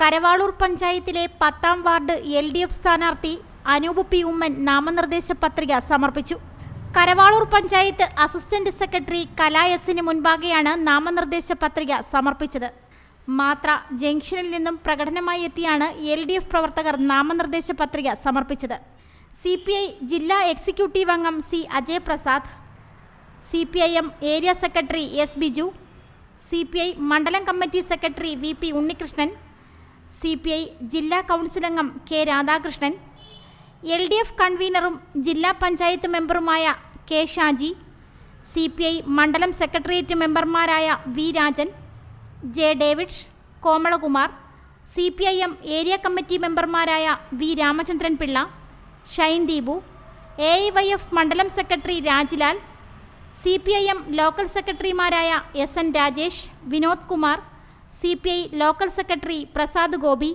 കരവാളൂർ പഞ്ചായത്തിലെ പത്താം ward L D F സ്ഥാനാർത്ഥി അനൂപ് പി ഉമ്മൻ നാമനിർദ്ദേശ പത്രിക സമർപ്പിച്ചു. കരവാളൂർ പഞ്ചായത്ത് അസിസ്റ്റന്റ് സെക്രട്ടറി കലാ എസിന് മുൻപാകെയാണ് നാമനിർദ്ദേശ പത്രിക സമർപ്പിച്ചത്. മാത്ര ജംഗ്ഷനിൽ നിന്നും പ്രകടനമായി എത്തിയാണ് എൽ പ്രവർത്തകർ നാമനിർദ്ദേശ പത്രിക സമർപ്പിച്ചത്. സി പി ഐ ജില്ലാ എക്സിക്യൂട്ടീവ് അംഗം C Ajay Prasad C P I M area secretary S Biju C P I മണ്ഡലം committee secretary V P Unnikrishnan C P I ജില്ലാ കൗൺസിൽ അംഗം K Radhakrishnan L D F കൺവീനറും ജില്ലാ panchayat മെമ്പറുമായ K Shaji C P I മണ്ഡലം secretariat മെമ്പർമാരായ V Rajan J David Komalakumar C P I M area committee മെമ്പർമാരായ V Ramachandran Pillai Shine Deepu A I Y F മണ്ഡലം secretary Rajlal C P I M local സെക്രട്ടറിമാരായ S N Rajesh Vinod Kumar C P I local secretary Prasad Gopi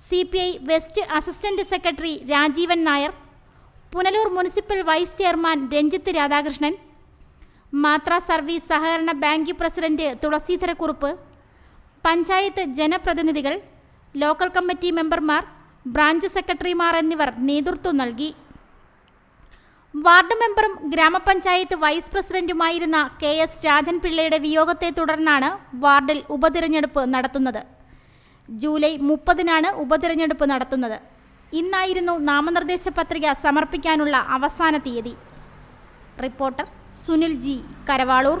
C P I west assistant secretary Rajeevan Nair Punalur municipal vice chairman Ranjith Radhakrishnan മാത്ര service സഹകരണ bank president Thulaseedhara Kurup panchayat ജനപ്രതിനിധികൾ local committee മെമ്പർമാർ branch സെക്രട്ടറിമാർ എന്നിവർ നേതൃത്വം നൽകി. Ward മെമ്പറും ഗ്രാമപഞ്ചായത്ത് വൈസ് പ്രസിഡന്റുമായിരുന്ന കെ എസ് രാജൻ പിള്ളയുടെ വിയോഗത്തെ തുടർന്നാണ് വാർഡിൽ ഉപതിരഞ്ഞെടുപ്പ് നടത്തുന്നത്. ജൂലൈ മുപ്പതിനാണ് ഉപതിരഞ്ഞെടുപ്പ് നടത്തുന്നത്. ഇന്നായിരുന്നു നാമനിർദ്ദേശ പത്രിക സമർപ്പിക്കാനുള്ള അവസാന തീയതി. Reporter Sunil G Karavalur.